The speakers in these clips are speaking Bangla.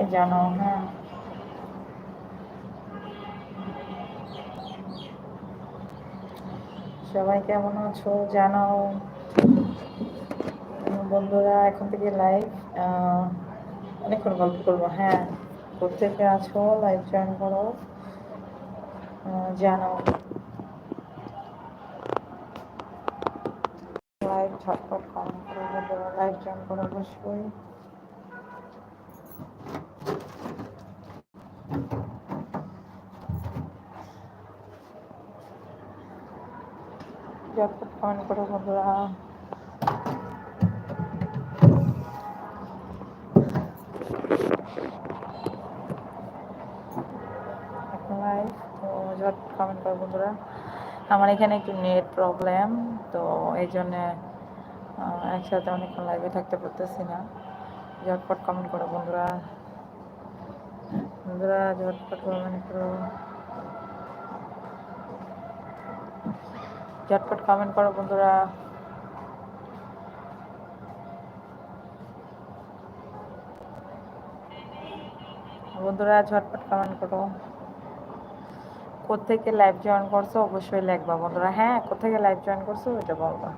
সবাই জানো? হ্যাঁ। সবাই কেমন আছো? জানাও। বন্ধুরা এখন থেকে লাইভ অনেকক্ষণ গল্প করব। হ্যাঁ কোথেকে আছো লাইভ জয়েন করো। জানাও। লাইভ ঝটপট কমেন্ট করো বন্ধুরা। লাইভ জয়েন করো অবশ্যই ঝটপট কমেন্ট করো বন্ধুরা। কমেন্ট করো বন্ধুরা। আমার এখানে একটু নেট প্রবলেম, তো এই জন্যে একসাথে অনেকক্ষণ লাইভে থাকতে পারতেছি না। ঝটপট কমেন্ট করো বন্ধুরা। বন্ধুরা, ঝটপট কমেন্ট করো। ঝটপট কমেন্ট করো বন্ধুরা। বন্ধুরা, ঝটপট কমেন্ট করো। কোথেকে লাইভ জয়েন করছ? অবশ্যই লাগবা বন্ধুরা। হ্যাঁ কোথেকে লাইভ জয়েন করছ? ওইটা বলবা।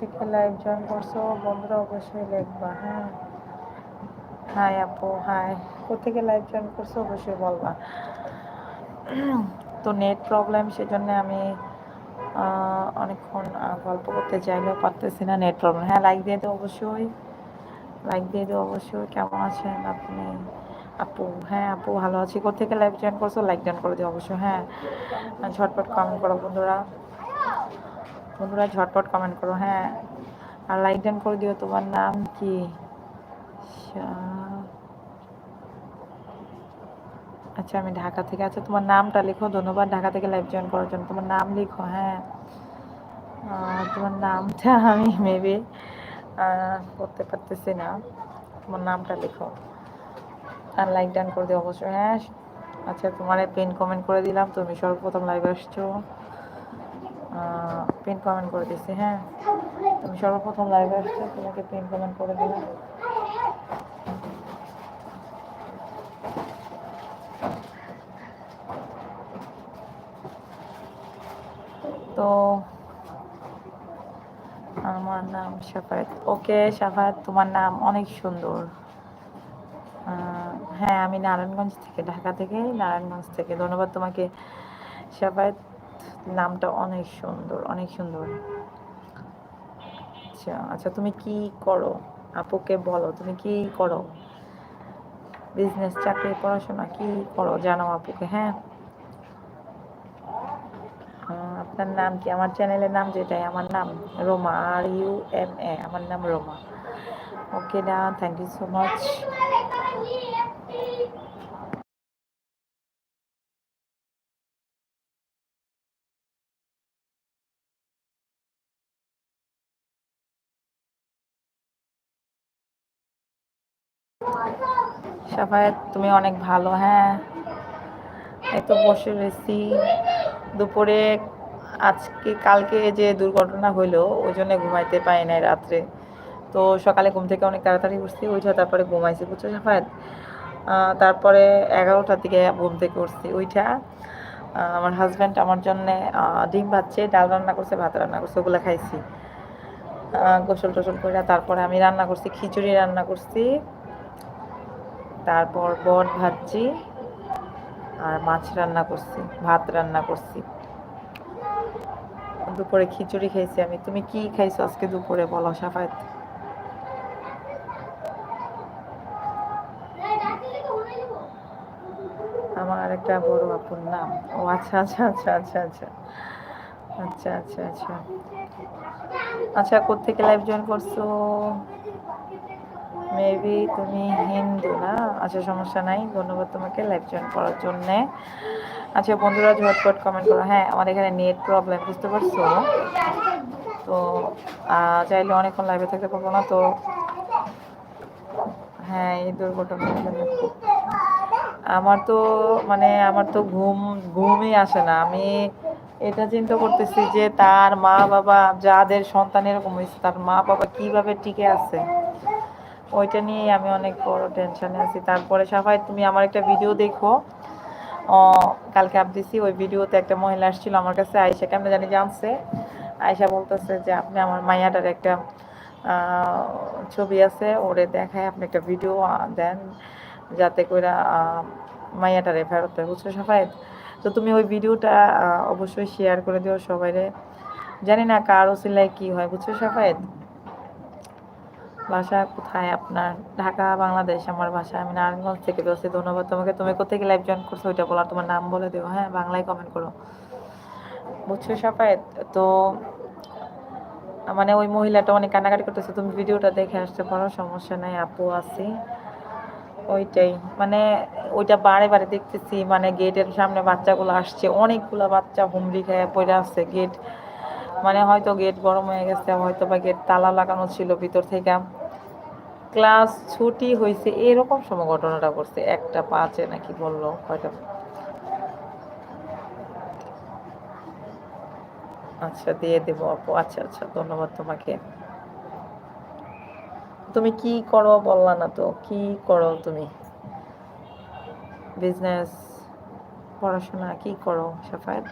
কোথেকে লাইভ জয়েন করছ? বন্ধুরা অবশ্যই লিখবা হ্যাঁ? হাই আপু হাই কোথেকে লাইভ জয়েন করছ? অবশ্যই বলবা। তো নেট প্রবলেম সেজন্য আমি অনেকক্ষণ গল্প করতে চাইলেও পারতেছি না নেট প্রবলেম হ্যাঁ লাইক দিয়ে দেবো অবশ্যই। লাইক দিয়ে দেবো অবশ্যই। কেমন আছেন আপনি? আপু হ্যাঁ আপু, ভালো আছি। কোথেকে লাইভ জয়েন করছ? লাইক জয়েন করে দিও অবশ্যই হ্যাঁ। ঝটপট কমেন্ট করো বন্ধুরা। বন্ধুরা, ঝটপট কমেন্ট করো হ্যাঁ। আর লাইক ডান করে দিও, তোমার নাম কি? আচ্ছা আমি ঢাকা থেকে আচ্ছা তোমার নামটা লিখো, ধন্যবাদ। ঢাকা থেকে লাইভ জয়েন করার জন্য। তোমার নাম লিখো হ্যাঁ। তোমার নামটা আমি মেবি করতে পারতেছি না। তোমার নামটা লিখো। আর লাইক ডান করে দিও, অবশ্যই হ্যাঁ। আচ্ছা তোমার পেন কমেন্ট করে দিলাম, তুমি সর্বপ্রথম লাইভ আসছো। পিন কমেন্ট করে দিচ্ছি হ্যাঁ? তুমি সর্বপ্রথম লাইভে আসছো, তোমাকে পিন কমেন্ট করে দিলাম। তো আমার নাম সাফায়াত। ওকে, সাফায়াত, তোমার নাম অনেক সুন্দর। হ্যাঁ আমি নারায়ণগঞ্জ থেকে, ঢাকা থেকে, নারায়ণগঞ্জ থেকে। ধন্যবাদ তোমাকে, সাফায়াত। নামটা অনেক সুন্দর অনেক সুন্দর। আচ্ছা আচ্ছা তুমি কি করো? আপুকে বলো, তুমি কি করো? বিজনেস চাকরি, পড়াশোনা কি করো? জানো আপুকে হ্যাঁ? আপনার নাম কি? আমার চ্যানেলের নাম যেটাই, আমার নাম Roma R U M A আমার নাম রোমা। ওকে না thank you so much Safayat তুমি অনেক ভালো হ্যাঁ। এই তো বসে রয়েছি। দুপুরে আজকে, কালকে যে দুর্ঘটনা হইল, ওই জন্য ঘুমাইতে পাই নাই রাত্রে। তো সকালে ঘুম থেকে অনেক তাড়াতাড়ি উঠছি ওইটা তারপরে ঘুমাইছি, বুঝছ সাফায়াত? তারপরে এগারোটার দিকে ঘুম থেকে উঠছি ওইটা আমার হাজব্যান্ড আমার জন্যে ডিম ভাজছে, ডাল রান্না করছে, ভাত রান্না করছে, ওগুলো খাইছি। গোসল টোসল করে তারপরে আমি রান্না করছি, খিচুড়ি রান্না করছি। তারপর বট ভাজছি আর মাছ রান্না করছি, ভাত রান্না করছি। দুপুরে খিচুড়ি খাইছি আমি। তুমি কি খাইছো আজকে দুপুরে বলো সাফায়ত? আমার একটা বড় আপুর নাম। ও আচ্ছা আচ্ছা আচ্ছা আচ্ছা আচ্ছা। আচ্ছা আচ্ছা আচ্ছা। আচ্ছা কোথেকে লাইভ জয়েন করছ? মেবি তুমি হিন্দু না? আচ্ছা সমস্যা নাই। ধন্যবাদ তোমাকে লাইভ জয়েন করার জন্যে। আচ্ছা বন্ধুরা, ঝটপট কমেন্ট করো। হ্যাঁ আমার এখানে নেট প্রবলেম বুঝতে পারছ? তো চাইলে অনেকক্ষণ লাইভে থাকতে পারব না, তো হ্যাঁ এই দুর্ঘটনার জন্য আমার তো মানে আমার তো ঘুম, ঘুমই আসে না। আমি এটা চিন্তা করতেছি যে তার মা বাবা যাদের সন্তান এরকম হয়েছে, তার মা বাবা কীভাবে টিকে আছে? ওইটা নিয়ে আমি অনেক বড় টেনশনে আছি। তারপরে সবাই তুমি আমার একটা ভিডিও দেখো। কালকে আপ দিছি ওই ভিডিওতে একটা মহিলা আসছিল আমার কাছে আয়সা কেমন জানি জানছে। আয়সা বলতেছে যে, আপনি আমার মাইয়াটার একটা ছবি আছে, ওরে দেখায়, আপনি একটা ভিডিও দেন। যাতে করে মাইয়াটারে ফেরত দেয়। বুঝছ সবাই তো তুমি ওই ভিডিওটা অবশ্যই শেয়ার করে দিও সবাইরে। জানি না কার সিলাই কি হয়, বুঝছ সবাই বাসা কোথায় আপনার? ঢাকা, বাংলাদেশ, আমার বাসা। আমি নারায়ণগঞ্জ থেকে বলছি, ধন্যবাদ তোমাকে। তুমি কোথেকে লাইভ জয়েন করছ ওইটা বলার তোমার নাম বলে দেবো হ্যাঁ? বাংলায় কমেন্ট করো। বুঝছ সবাই তো মানে ওই মহিলাটা অনেক কান্নাকাটি করতেছে। তুমি ভিডিওটা দেখে আসতে পারো, সমস্যা নাই, আপু আছি। ওইটাই মানে ওইটা বারে বারে দেখতেছি মানে গেটের সামনে বাচ্চাগুলো আসছে। অনেকগুলো বাচ্চা হুমড়ি খেয়ে পড়ে আসছে গেট মানে হয়তো গেট গরম হয়ে গেছে, হয়তো বা গেট তালা লাগানো ছিল ভিতর থেকে। ক্লাস ছুটি হয়েছে, এরকম সময় ঘটনাটা করছে একটা পাঁচে নাকি বলল কয়টা আচ্ছা দিয়ে দেবো আপু। আচ্ছা আচ্ছা ধন্যবাদ তোমাকে। তুমি কি করো বললা না তো, কি করো তুমি? বিজনেস পড়াশোনা, কি করো, সাফায়াত?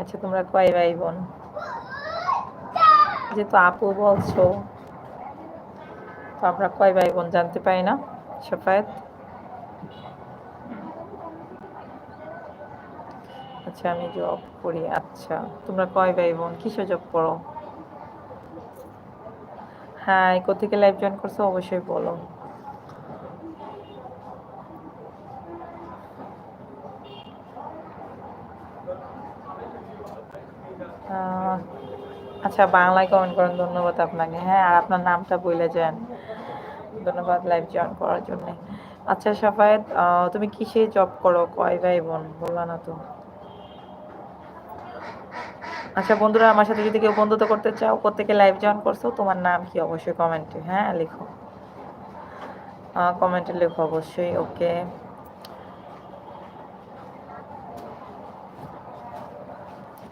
আচ্ছা তোমরা কয় ভাই বোন? যেহেতু আপু বলছো, তো আমরা কয় ভাই বোন জানতে পারি না, সাফায়াত? আচ্ছা আমি জব করি আচ্ছা। তোমরা কয় ভাই বোন? কিসে জব করো? হ্যাঁ কোথেকে লাইভ জয়েন করছ? অবশ্যই বলো। আচ্ছা বাংলায় কমেন্ট করেন, ধন্যবাদ আপনাকে। হ্যাঁ আর আপনার নামটা বলে যান। ধন্যবাদ লাইভ জয়েন করার জন্য। আচ্ছা সাফায়েত তুমি কিসে জব করো? কয় ভাই বোন? বললা না তো। আচ্ছা বন্ধুরা, আমার সাথে যদি কেউ বন্ধুত্ব করতে চাও, প্রত্যেকে লাইভ জয়েন করছ, তোমার নাম কি অবশ্যই কমেন্টে হ্যাঁ লেখো। কমেন্টে লেখো অবশ্যই ওকে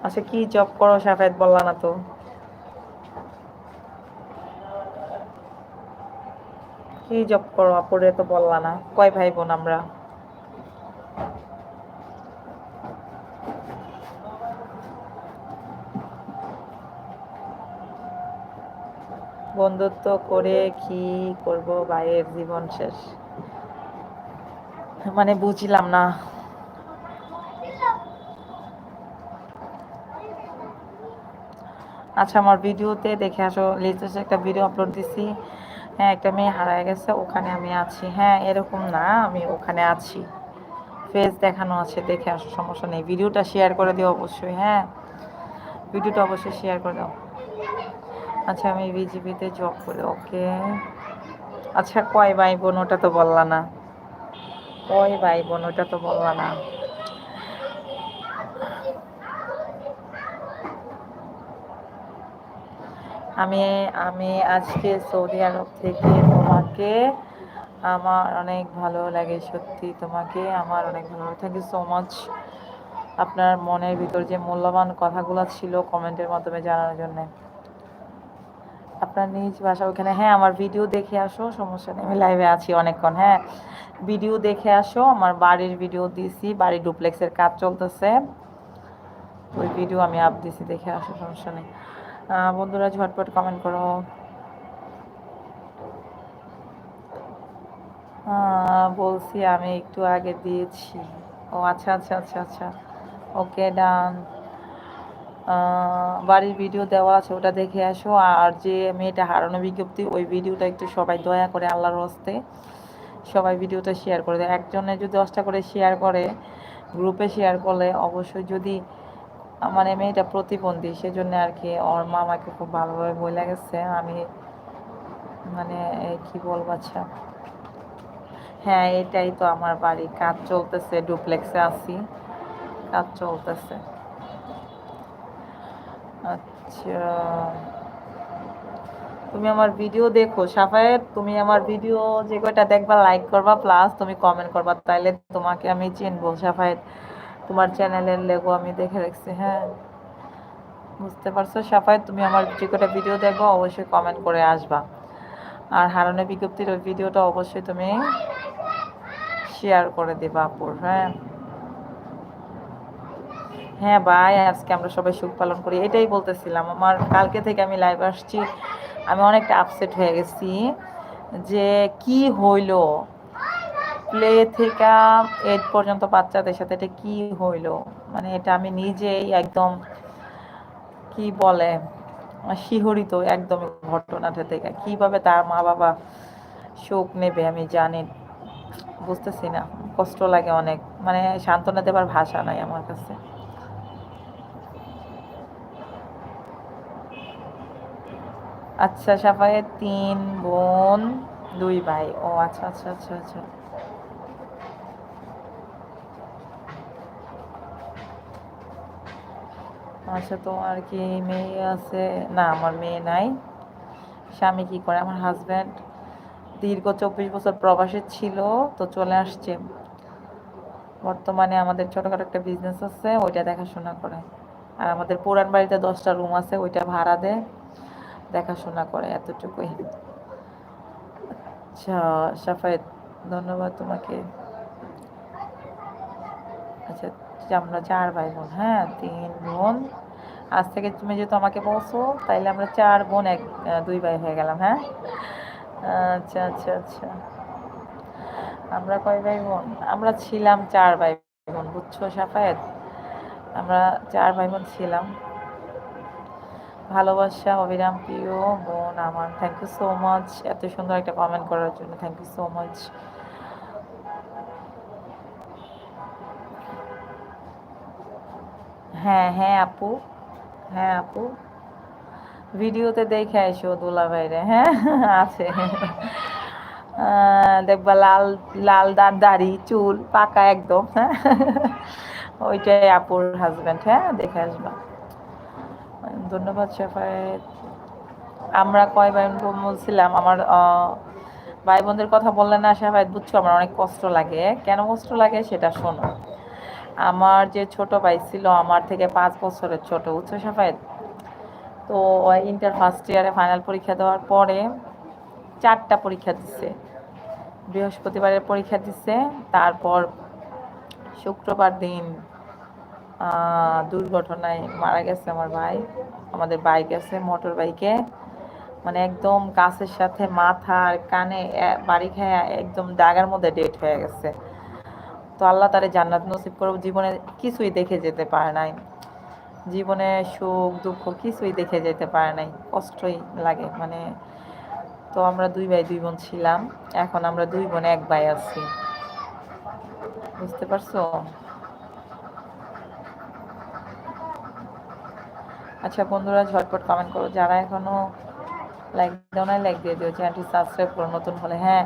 আচ্ছা কি জব করো, সাফায়েত, বললা না তো। কি জব করো আপুরে তো বললা না। কয় ভাই বোন আমরা? বন্ধুত্ব করে কি করব ভাইয়ের জীবন শেষ? মানে বুঝলাম না। আচ্ছা আমার ভিডিওতে দেখে আসো। লেটেস্ট একটা ভিডিও আপলোড দিছি। হ্যাঁ একটা মেয়ে হারায় গেছে, ওখানে আমি আছি। হ্যাঁ এরকম না, আমি ওখানে আছি। ফেস দেখানো আছে, দেখে আসো, সমস্যা নেই। ভিডিওটা শেয়ার করে দিও অবশ্যই হ্যাঁ। ভিডিওটা অবশ্যই শেয়ার করে দাও। আচ্ছা আমি বিজিবিতে জব করি ওকে আচ্ছা কয় ভাই বোন, ওটা তো বললা না। কয় ভাই বোন, ওটা তো বললা না। আমি আমি আজকে সৌদি আরব থেকে তোমাকে, আমার অনেক ভালো লাগে সত্যি তোমাকে, আমার অনেক ভালো লাগে। থ্যাংক ইউ সো মাচ আপনার মনের ভিতর যে মূল্যবান কথাগুলো ছিল কমেন্টের মাধ্যমে জানার জন্য। আপনার নিজ ভাষা ওখানে হ্যাঁ আমার ভিডিও দেখে আসো, সমস্যা নেই, আমি লাইভে আছি অনেকক্ষণ হ্যাঁ। ভিডিও দেখে আসো, আমার বাড়ির ভিডিও দিছি, বাড়ির ডুপ্লেক্সের কাজ চলতেছে। ওই ভিডিও আমি আপ দিছি, দেখে আসো, সমস্যা নেই। বন্ধুরা ঝটপট কমেন্ট করো। বলছি আমি একটু আগে দিয়েছি। ও আচ্ছা আচ্ছা আচ্ছা আচ্ছা। ওকে ডান বাড়ির ভিডিও দেওয়া আছে, ওটা দেখে আসো। আর যে মেয়েটা হারানো বিজ্ঞপ্তি, ওই ভিডিওটা একটু সবাই দয়া করে আল্লাহর হস্তে সবাই ভিডিওটা শেয়ার করে দেয়। একজনে যদি দশটা করে শেয়ার করে গ্রুপে শেয়ার করলে অবশ্যই যদি মানে মেয়েটা প্রতিবন্ধী, সেজন্য আর কি ওর মামাকে খুব ভালোভাবে বলে গেছে। আমি মানে কি বলব আচ্ছা। হ্যাঁ এটাই তো আমার বাড়ি। কাজ চলতেছে, ডুপ্লেক্সে আছি। কাজ চলতেছে। আচ্ছা। তুমি আমার ভিডিও দেখো। সাফায়েত, তুমি আমার ভিডিও যে কয়টা দেখবা লাইক করবা প্লাস তুমি কমেন্ট করবা, তাইলে তোমাকে আমি চিনবো। সাফায়েত তোমার চ্যানেলের লেগো আমি দেখে রাখছি হ্যাঁ। বুঝতে পারছ? সাফাই, তুমি আমার যে কয়টা ভিডিও দেখব, অবশ্যই কমেন্ট করে আসবা। আর হারানো বিজ্ঞপ্তির ওই ভিডিওটা অবশ্যই তুমি শেয়ার করে দেবা, আপুর হ্যাঁ। হ্যাঁ ভাই, আজকে আমরা সবাই সুখ পালন করি। এটাই বলতেছিলাম, আমার কালকে থেকে আমি লাইভ আসছি। আমি অনেকটা আপসেট হয়ে গেছি যে কি হইল? প্লে থেকে এইট পর্যন্ত বাচ্চাদের সাথে এটা কি হইল? মানে এটা আমি নিজেই একদম, কি বলে, শিহরিত একদম ঘটনাটা থেকে কীভাবে তার মা বাবা শোক নেবে আমি জানি, বুঝতেছি না। কষ্ট লাগে অনেক। মানে সান্ত্বনা দেবার ভাষা নাই আমার কাছে। আচ্ছা সাফায়ের তিন বোন, দুই ভাই। ও আচ্ছা আচ্ছা আচ্ছা আচ্ছা। আচ্ছা তোমার কি মেয়ে আছে? না, আমার মেয়ে নাই। স্বামী কি করে? আমার হাজব্যান্ড দীর্ঘ চব্বিশ বছর প্রবাসে ছিল, তো চলে আসছে। বর্তমানে আমাদের ছোটখাটো একটা বিজনেস আছে, ওইটা দেখাশোনা করে। আর আমাদের পুরান বাড়িতে দশটা রুম আছে, ওইটা ভাড়া দেয়, দেখাশোনা করে এতটুকুই। আচ্ছা সাফায়েত, ধন্যবাদ তোমাকে। আচ্ছা আমরা চার ভাই বোন। হ্যাঁ তিন বোন। আজ থেকে তুমি যেহেতু আমাকে বলছো, তাইলে আমরা চার বোন এক দুই ভাই হয়ে গেলাম হ্যাঁ? আচ্ছা আচ্ছা আচ্ছা। আমরা কয় ভাই বোন? আমরা ছিলাম চার ভাই বোন, বুঝছ সাফায়েত? আমরা চার ভাই বোন ছিলাম। ভালোবাসা, অবিরাম, প্রিয় বোন আমার। থ্যাংক ইউ সো মাচ এত সুন্দর একটা কমেন্ট করার জন্য। থ্যাংক ইউ সো মাচ হ্যাঁ হ্যাঁ আপু। হ্যাঁ আপু। ভিডিওতে দেখে এসো দোলা বাইরে হ্যাঁ আছে। দেখবা লাল লাল দাঁত দাড়ি, চুল পাকা একদম হ্যাঁ। ওইটাই আপুর হাজব্যান্ড হ্যাঁ দেখে আসবা। ধন্যবাদ শেফায়েত আমরা কয় ভাই বলছিলাম, আমার ভাই বোনদের কথা বললেন না শেফায়েত বুঝছ? আমার অনেক কষ্ট লাগে। কেন কষ্ট লাগে সেটা শোনো। আমার যে ছোট ভাই ছিল, আমার থেকে পাঁচ বছরের ছোট বুঝছ শেফায়েত তো ইন্টার ফার্স্ট ইয়ারে ফাইনাল পরীক্ষা দেওয়ার পরে চারটা পরীক্ষা দিচ্ছে বৃহস্পতিবারের পরীক্ষা দিচ্ছে তারপর শুক্রবার দিন দুর্ঘটনায় মারা গেছে আমার ভাই। আমাদের বাইক আছে মোটর বাইকে মানে একদম গাছের সাথে মাথা আর কানে বাড়ি খেয়ে একদম দাগার মধ্যে ডেট হয়ে গেছে। তো আল্লাহ তারে জান্নাত নসিব করে জীবনে কিছুই দেখে যেতে পারে নাই। জীবনে সুখ, দুঃখ কিছুই দেখে যেতে পারে নাই। কষ্টই লাগে মানে তো আমরা দুই ভাই, দুই বোন ছিলাম। এখন আমরা দুই বোন, এক ভাই আছি। বুঝতে পারছ? আচ্ছা বন্ধুরা, ঝটপট কমেন্ট করো। যারা এখনও লাইক দাও না লাইক দিয়ে দিও। চ্যানেলটি সাবস্ক্রাইব করো, নতুন হলে। হ্যাঁ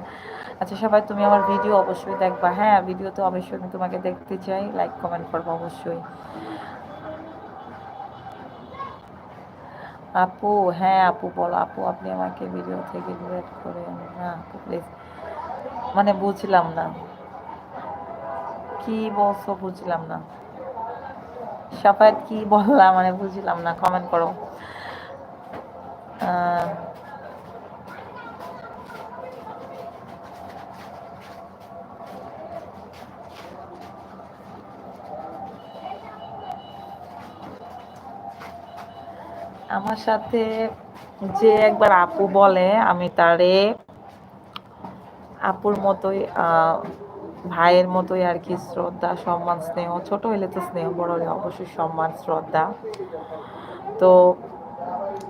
আচ্ছা সবাই, তুমি আমার ভিডিও অবশ্যই দেখবা। হ্যাঁ ভিডিও তো অবশ্যই আমি তোমাকে দেখতে চাই। লাইক কমেন্ট করব অবশ্যই। আপু হ্যাঁ আপু বলো। আপু, আপনি আমাকে ভিডিও থেকে ডিলেট করে না, আপু প্লিজ মানে বুঝলাম না। কি বলছো বুঝলাম না। সাফায়াত কি বললাম মানে বুঝলাম না। কমেন্ট করো। আমার সাথে যে একবার আপু বলে, আমি তারে আপুর মতোই ভাইয়ের মতোই আর কি শ্রদ্ধা, সম্মান, স্নেহ, ছোট হইলে তো স্নেহ, বড় হলে অবশ্যই সম্মান, শ্রদ্ধা। তো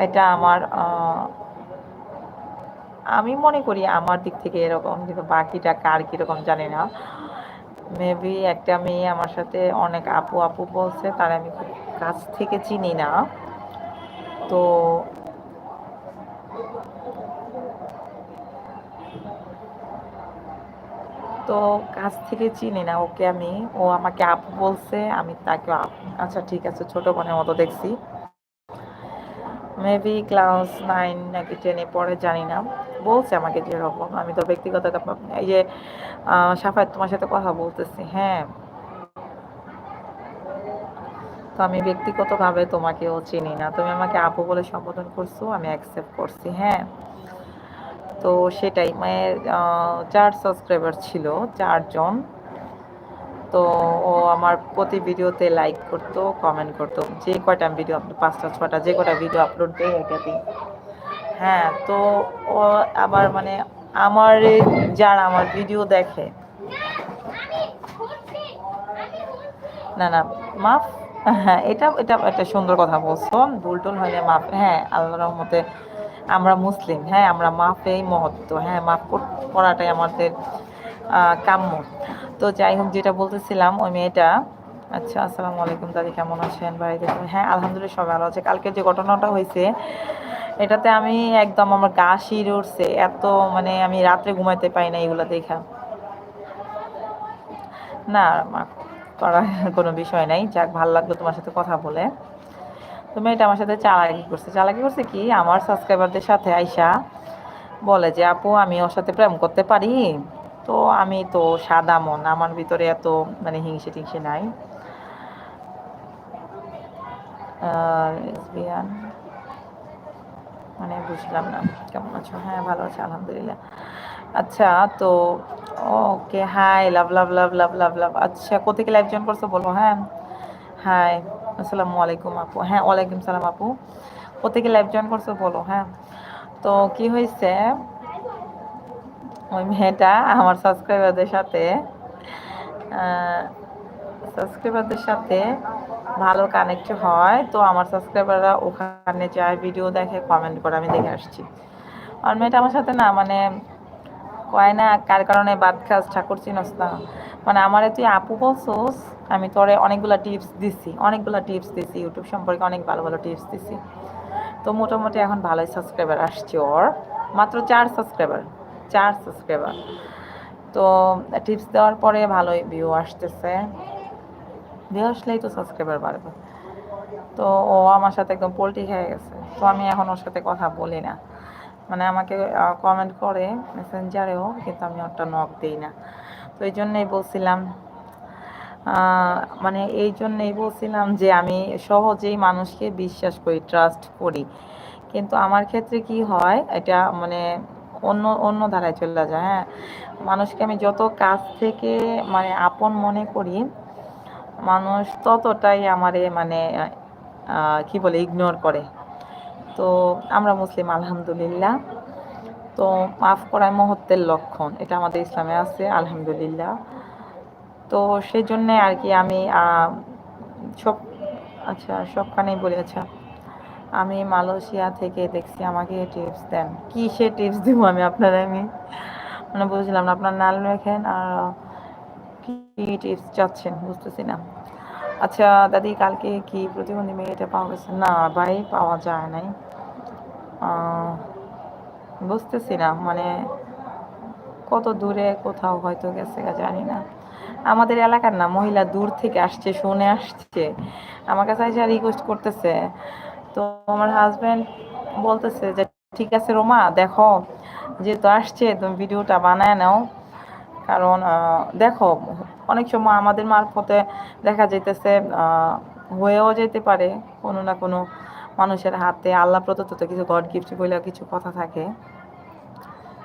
এটা আমার আমি মনে করি আমার দিক থেকে এরকম, কিন্তু বাকিটা কার কীরকম জানি না। মেবি একটা মেয়ে আমার সাথে অনেক আপু আপু বলছে, তার আমি খুব কাছ থেকে চিনি না। তো তো কাছ থেকে চিনি না ওকে আমি। ও আমাকে আপু বলছে, আমি তাকে আচ্ছা ঠিক আছে, ছোট বোনের মতো দেখছি। মেবি ক্লাস নাইন নাকি টেনে পরে জানি না। বলছে আমাকে যেরকম আমি তো ব্যক্তিগত এই যে সাফায় তোমার সাথে কথা বলতেছি হ্যাঁ। তো আমি ব্যক্তিগতভাবে তোমাকেও চিনি না। তুমি আমাকে আপু বলে সম্বোধন করছ, আমি অ্যাকসেপ্ট করছি হ্যাঁ? তো সেটাই, মায়ের চার সাবস্ক্রাইবার ছিল, চারজন। তো ও আমার প্রতি ভিডিওতে লাইক করতো কমেন্ট করতো, যে কয়টা ভিডিও আপলোড পাঁচটা ছটা যে কটা ভিডিও আপলোড দেয় ওইটাতেই হ্যাঁ তো ও আবার মানে আমার যারা আমার ভিডিও দেখে না না, মাফ। হ্যাঁ এটা এটা একটা সুন্দর কথা বলছো। ভুল টুল হইলে মাফ হ্যাঁ আল্লাহ রহমতে আমরা মুসলিম। হ্যাঁ আমরা মাফেই মহত্ব। হ্যাঁ মাফ করাটাই আমাদের কাম্য। তো যাই হোক, যেটা বলতেছিলাম, ওই মেয়েটা আচ্ছা আসসালামু আলাইকুম, দাদি, কেমন আছেন? বাড়িতে হ্যাঁ আলহামদুলিল্লাহ সবাই ভালো আছে। কালকে যে ঘটনাটা হয়েছে, এটাতে আমি একদম আমার গা শির উঠছে। এত মানে আমি রাত্রে ঘুমাইতে পাই না এগুলো দেখা। না করার কোনো বিষয় নাই। যাক, ভালো লাগল তোমার সাথে কথা বলে। তুমি এটা আমার সাথে চালাকি করছে। চালাকি করছে কি? আমার সাবস্ক্রাইবারদের সাথে আইসা বলে যে, আপু, আমি ওর সাথে প্রেম করতে পারি? তো আমি তো সাদা মন। আমার ভিতরে এত মানে হিংসে টিংসে নাই। মানে বুঝলাম না। কেমন আছো? হ্যাঁ ভালো আছে, আলহামদুলিল্লাহ। আচ্ছা তো ওকে হাই লাভ লাভ লাভ লাভ লাভ লাভ আচ্ছা কোথেকে লাইভ জয়েন করছ বলব হ্যাঁ? হাই আসসালামু আলাইকুম আপু। হ্যাঁ ওয়ালাইকুম সালাম আপু। কোথেকে লাইভ জয়েন করছ বলো হ্যাঁ? তো কি হয়েছে? ওই মেয়েটা আমার সাবস্ক্রাইবারদের সাথে সাবস্ক্রাইবারদের সাথে ভালো কানেক্ট হয়। তো আমার সাবস্ক্রাইবাররা ওখানে যায় ভিডিও দেখে কমেন্ট করে, আমি দেখে আসছি। আর মেয়েটা আমার সাথে না মানে কয় না, কার কারণে বাদ খাস ঠাকুর চিনস না মানে আমার তুই আপু বলছোস, আমি তোরে অনেকগুলো টিপস দিছি, অনেকগুলো টিপস দিছি, ইউটিউব সম্পর্কে অনেক ভালো ভালো টিপস দিছি। তো মোটামুটি এখন ভালোই সাবস্ক্রাইবার আসছে ওর, মাত্র চার সাবস্ক্রাইবার চার সাবস্ক্রাইবার তো টিপস দেওয়ার পরে ভালোই ভিউ আসতেছে। ভিউ আসলেই তো সাবস্ক্রাইবার বাড়বে। তো ও আমার সাথে একদম পোলট্রি খেয়ে গেছে। তো আমি এখন ওর সাথে কথা বলি না। মানে আমাকে কমেন্ট করে মেসেঞ্জারেও কিন্তু আমি ওটা নক দিই না। তো এই জন্যই বলছিলাম মানে এই জন্যই বলছিলাম যে আমি সহজেই মানুষকে বিশ্বাস করি ট্রাস্ট করি। কিন্তু আমার ক্ষেত্রে কি হয়, এটা মানে অন্য অন্য ধারায় চলে যায় হ্যাঁ। মানুষকে আমি যত কাছ থেকে মানে আপন মনে করি, মানুষ ততটাই আমারে মানে কি বলে ইগনোর করে। তো আমরা মুসলিম, আলহামদুলিল্লাহ। তো মাফ করায় মহত্বের লক্ষণ, এটা আমাদের ইসলামে আছে, আলহামদুলিল্লাহ। তো সেই জন্যে আর কি আমি সব আচ্ছা সবখানেই বলি আচ্ছা আমি মালয়েশিয়া থেকে দেখছি, আমাকে টিপস দেন। কি সে টিপস দিব আমি আপনার, আমি? মানে বুঝলাম না, আপনার নাল রেখেন আর কী টিপস চাচ্ছেন, বুঝতেছি না। আচ্ছা দাদি, কালকে কি প্রতিবন্ধী মেয়েটা পাওয়া গেছে? না, ভাই, পাওয়া যায় নাই। বুঝতেছি না মানে কত দূরে, কোথাও হয়তো গেছে জানি না। আমাদের এলাকার না, মহিলা দূর থেকে আসছে, শুনে আসছে। আমার কাছে এসে রিকোয়েস্ট করতেছে। তো আমার হাজব্যান্ড বলতেছে যে, ঠিক আছে রোমা, দেখো, যেহেতু আসছে, তুমি ভিডিওটা বানায় নাও। কারণ দেখো, অনেক সময় আমাদের মারফতে দেখা যাইতেছে হয়েও যেতে পারে, কোনো না কোনো মানুষের হাতে আল্লাহ প্রদত্ত কিছু গড গিফট বলে কিছু কথা থাকে।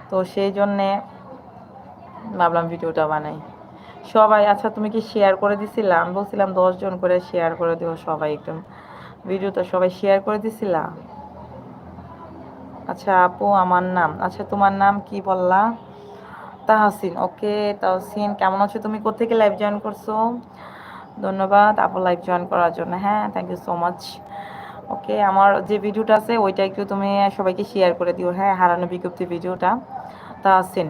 তো সেই জন্যে ভাবলাম ভিডিওটা বানাই। সবাই আচ্ছা তুমি কি শেয়ার করে দিছিলাম বলছিলাম দশজন করে শেয়ার করে দিও সবাই একটু। ভিডিওটা সবাই শেয়ার করে দিছিলা? আচ্ছা আপু, আমার নাম। আচ্ছা তোমার নাম কি বললা? তাহসিন, ওকে, তাহসিন, কেমন আছো তুমি? কোথেকে লাইভ জয়েন করছ? ধন্যবাদ, আপু লাইভ জয়েন করার জন্য। হ্যাঁ thank you so much okay, আমার যে ভিডিওটা আছে, ওইটা একটু তুমি সবাইকে শেয়ার করে দিও। হ্যাঁ হারানো বিজ্ঞপ্তি ভিডিওটা। তাহসিন।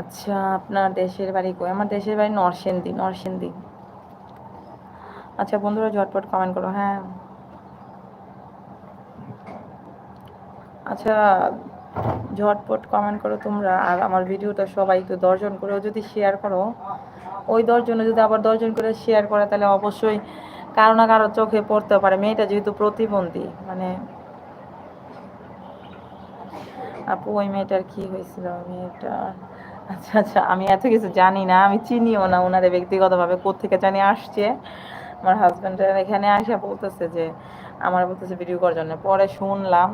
আচ্ছা আপনার দেশের বাড়ি কই? আমার দেশের বাড়ি নরসেন্দি নরসেন্দি আচ্ছা বন্ধুরা, ঝটপট কমেন্ট করো। হ্যাঁ। আচ্ছা ঝটপট কমেন্ট করো তোমরা। আর আমার ভিডিওটা সবাই একটু দর্জন করেও যদি শেয়ার করো, ওই দশজনে যদি আবার দশজন করে শেয়ার করে, তাহলে অবশ্যই কারও না কারও চোখে পড়তে পারে। মেয়েটা যেহেতু প্রতিবন্ধী মানে আপু, ওই মেয়েটার কি হয়েছিল? মেয়েটা আচ্ছা আচ্ছা আমি এত কিছু জানি না, আমি চিনিও না ওনারে ব্যক্তিগতভাবে কোথেকে জানি আসছে। আমার হাজব্যান্ডের এখানে আসা বলতেছে যে, আমার বলতেছে ভিডিও করার জন্য। পরে শুনলাম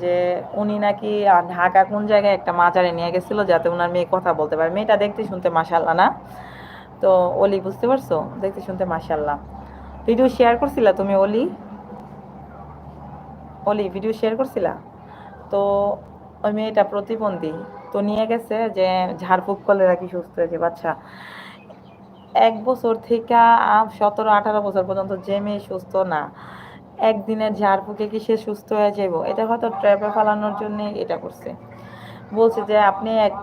যে উনি নাকি ঢাকা কোন জায়গায় একটা মাজারে নিয়ে গেছিল যাতে ওনার মেয়ে কথা বলতে পারে। মেয়েটা দেখতে শুনতে মাসাল্লাহ না? তো অলি বুঝতে পারছ? দেখতে শুনতে মাসাল্লাহ ভিডিও শেয়ার করছিলা তুমি অলি? অলি, ভিডিও শেয়ার করছিলা? তো ওই মেয়েটা প্রতিবন্ধী। তো নিয়ে গেছে যে ঝাড়ফুঁক করলে নাকি সুস্থ হয়েছে বাচ্চা এক বছর থেকে সতেরো আঠারো বছর পর্যন্ত যে মেয়ে সুস্থ না একদিনের ঝাড়ফুঁকে কি সে সুস্থ হয়ে যাইব? এটা হয়তো ট্র্যাপে ফালানোর জন্য এটা করছে। বলছে যে, আপনি এক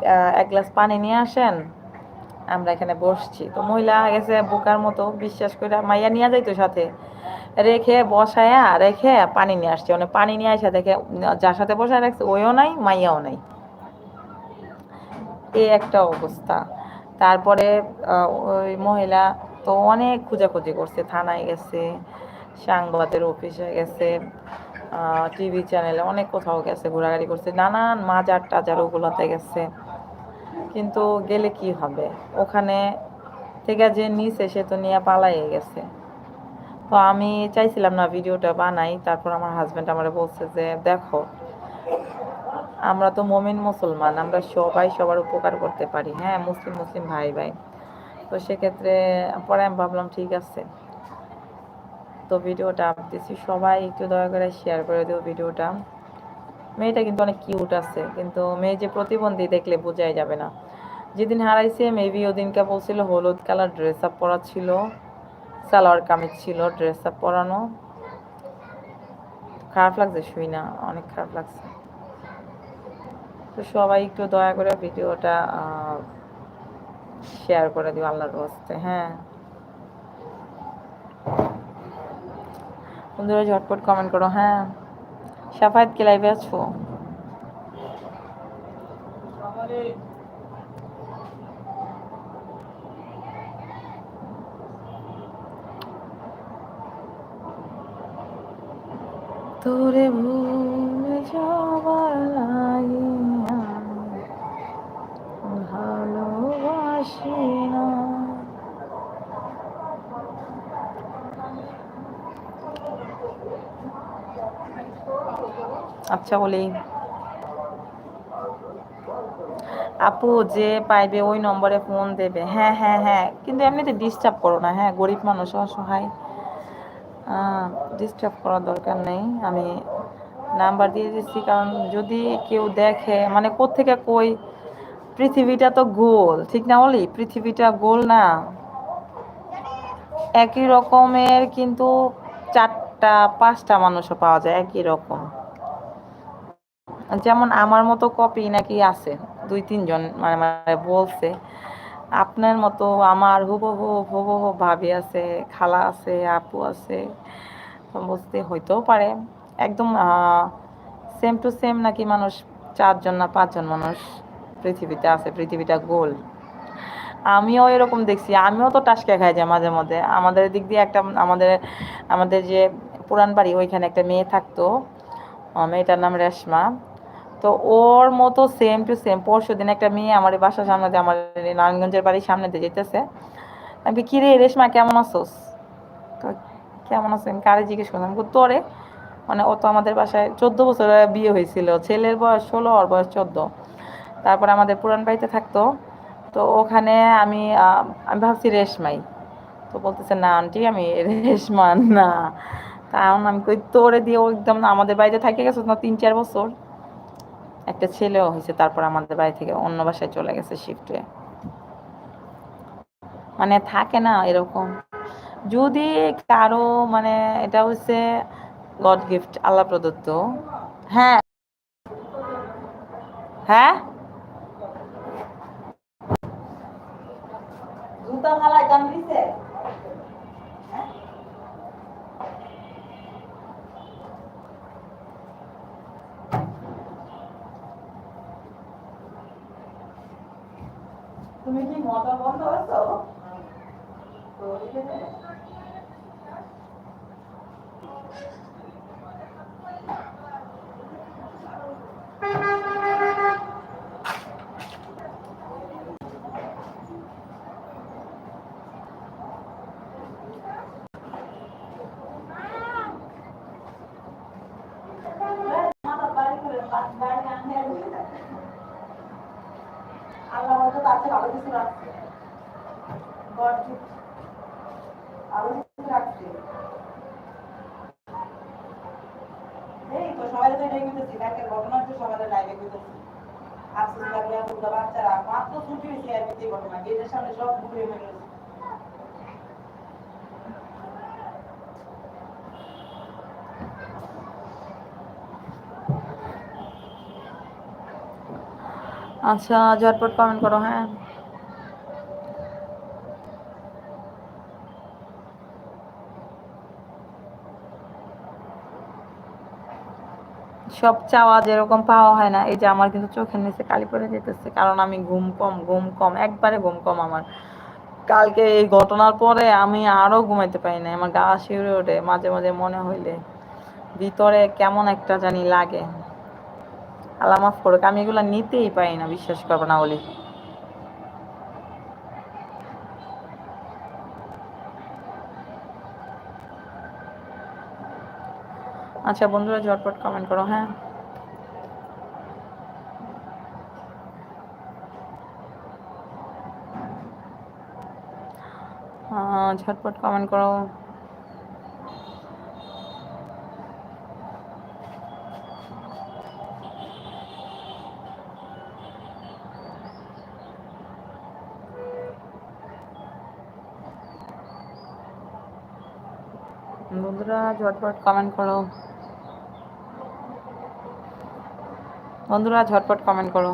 এক গ্লাস পানি নিয়ে আসেন, আমরা এখানে বসছি। তো মহিলা গেছে বোকার মতো, বিশ্বাস করে মাইয়া নিয়ে যাইতো সাথে। রেখে বসায়া, রেখে পানি নিয়ে আসছে। মানে পানি নিয়ে আসা দেখে যার সাথে বসায় রাখছে, ওইও নাই, মাইয়াও নাই। এই একটা অবস্থা। তারপরে ওই মহিলা তো অনেক খোঁজাখুঁজি করছে, থানায় গেছে। সাংবাদের অফিসে গেছে টিভি চ্যানেলে অনেক কোথাও গেছে, ঘোরাঘুরি করছে, নানান মাজার টাজার ওগুলোতে গেছে। কিন্তু গেলে কি হবে? ওখানে থেকে যে নিচে সে তো নিয়ে পালাইয়ে গেছে। তো আমি চাইছিলাম না ভিডিওটা বানাই, তারপর আমার হাজব্যান্ড আমার বলছে যে, দেখো, আমরা তো মমিন মুসলমান, আমরা সবাই সবার উপকার করতে পারি। হ্যাঁ মুসলিম মুসলিম ভাই ভাই। তো সেক্ষেত্রে পরে আমি ভাবলাম, ঠিক আছে। তো ভিডিওটা আপ দিচ্ছি সবাই একটু দয়া করে শেয়ার করে দিও ভিডিওটা। মেয়েটা কিন্তু অনেক কিউট আছে, কিন্তু মেয়ে যে প্রতিবন্ধী দেখলে বোঝাই যাবে না। যেদিন হারাইছে মেবি ওদিনকে বলছিল হলুদ কালার ড্রেস আপ পরা ছিল, সালোয়ার কামিজ ছিল ড্রেস আপ পরানো। খারাপ লাগছে, শুই না, অনেক খারাপ লাগছে। তো সবাই একটু দয়া করে ভিডিওটা শেয়ার করে দিও আল্লাহর বস্তে হ্যাঁ। বন্ধুরা ঝটপট কমেন্ট করো হ্যাঁ। সাফায়াত কি লাইভে আছো? তোরে ভুলে যাবার লাগে ভালোবাসি আচ্ছা বলি। আপু যে পাইবে ওই নম্বরে ফোন দেবে। হ্যাঁ হ্যাঁ হ্যাঁ। কিন্তু এমনিতে ডিস্টার্ব করো না হ্যাঁ গরিব মানুষ অসহায়। ডিস্টার্ব করার দরকার নেই। আমি নাম্বার দিয়ে দিচ্ছি, কারণ যদি কেউ দেখে মানে কোত্থেকে কই? পৃথিবীটা তো গোল, ঠিক না, বলি? পৃথিবীটা গোল না। একই রকমের কিন্তু চারটা, পাঁচটা মানুষও পাওয়া যায়, একই রকম। যেমন আমার মতো কপি নাকি আছে, দুই, তিনজন মানে মানে বলছে, আপনার মতো আমার হুবহু হুবহু ভাবি আছে, খালা আছে, আপু আছে বুঝতে হইতেও পারে। একদম সেম টু সেম নাকি মানুষ চারজন না পাঁচজন মানুষ পৃথিবীতে আছে, পৃথিবীটা গোল। আমিও এরকম দেখছি, আমিও তো টাসকে খাই যাই মাঝে মধ্যে। আমাদের দিক দিয়ে একটা, আমাদের আমাদের যে পুরান বাড়ি, ওইখানে একটা মেয়ে থাকতো মেয়েটার নাম রেশমা। তো ওর মতো সেম টু সেম পরশু দিন একটা মেয়ে আমার বাসার সামনে দিয়ে আমার নারায়ণগঞ্জের বাড়ির সামনে দিয়ে যেতেছে। আমি কি রে রেশমা, কেমন আছোস? কেমন আছেন? কারে জিজ্ঞেস করলাম তোরে? মানে ও তো আমাদের বাসায় চোদ্দ বছর বিয়ে হয়েছিল। ছেলের বয়স ষোলো, ওর বয়স চোদ্দ। তারপরে আমাদের পুরান বাড়িতে থাকতো। তো ওখানে আমি আমি ভাবছি রেশমাই। তো বলতেছে, না আন্টি, আমি রেশমা না। কারণ আমি কই, তোরে দিয়ে ও একদম আমাদের বাড়িতে থাকে গেছে না তিন চার বছর। একটা ছেলেও হয়েছে, তারপর আমাদের বাড়ি থেকে অন্য বাসায় চলে গেছে শিফটে মানে থাকে না এরকম। যদি কারও মানে এটা হচ্ছে গড গিফট আল্লাহ প্রদত্ত। হ্যাঁ। হ্যাঁ? জুতা মালা দাম দিছে তুমি কি মোটর বন্ধ আছো? তো আল্লাহ হয়তো তার চেয়ে ভালো কিছু রাখছে God gift ভালো কিছু রাখছে এই তো সবাই তো এটাই করতেছি কালকের ঘটনা হচ্ছে সবাই লাইভে করতেছি আফসোস লাগলে বুঝতে বাচ্চারা মাত্র ছুটি হয়েছে আর কি ঘটনা গেটের সামনে সব ঘুরে হয়ে গেছে আচ্ছা ঝটপট কমেন্ট করো হ্যাঁ। সব চাওয়া যেরকম পাওয়া হয় না, এই যে আমার কিন্তু চোখের নিচে কালি পড়ে যেতেছে কারণ আমি ঘুম কম ঘুম কম, একবারে ঘুম কম আমার। কালকে এই ঘটনার পরে আমি আরও ঘুমাইতে পারি না আমার গা শিউরে ওঠে, মাঝে মাঝে মনে হইলে ভিতরে কেমন একটা জানি লাগে। আল্লাহ মাফ করুক, আমি এগুলো নিতেই পারি না, বিশ্বাস করব না বলি। আচ্ছা বন্ধুরা, ঝটপট কমেন্ট করো হ্যাঁ? ঝটপট কমেন্ট করো বন্ধুরা ঝটপট কমেন্ট করো। বন্ধুরা ঝটপট কমেন্ট করো।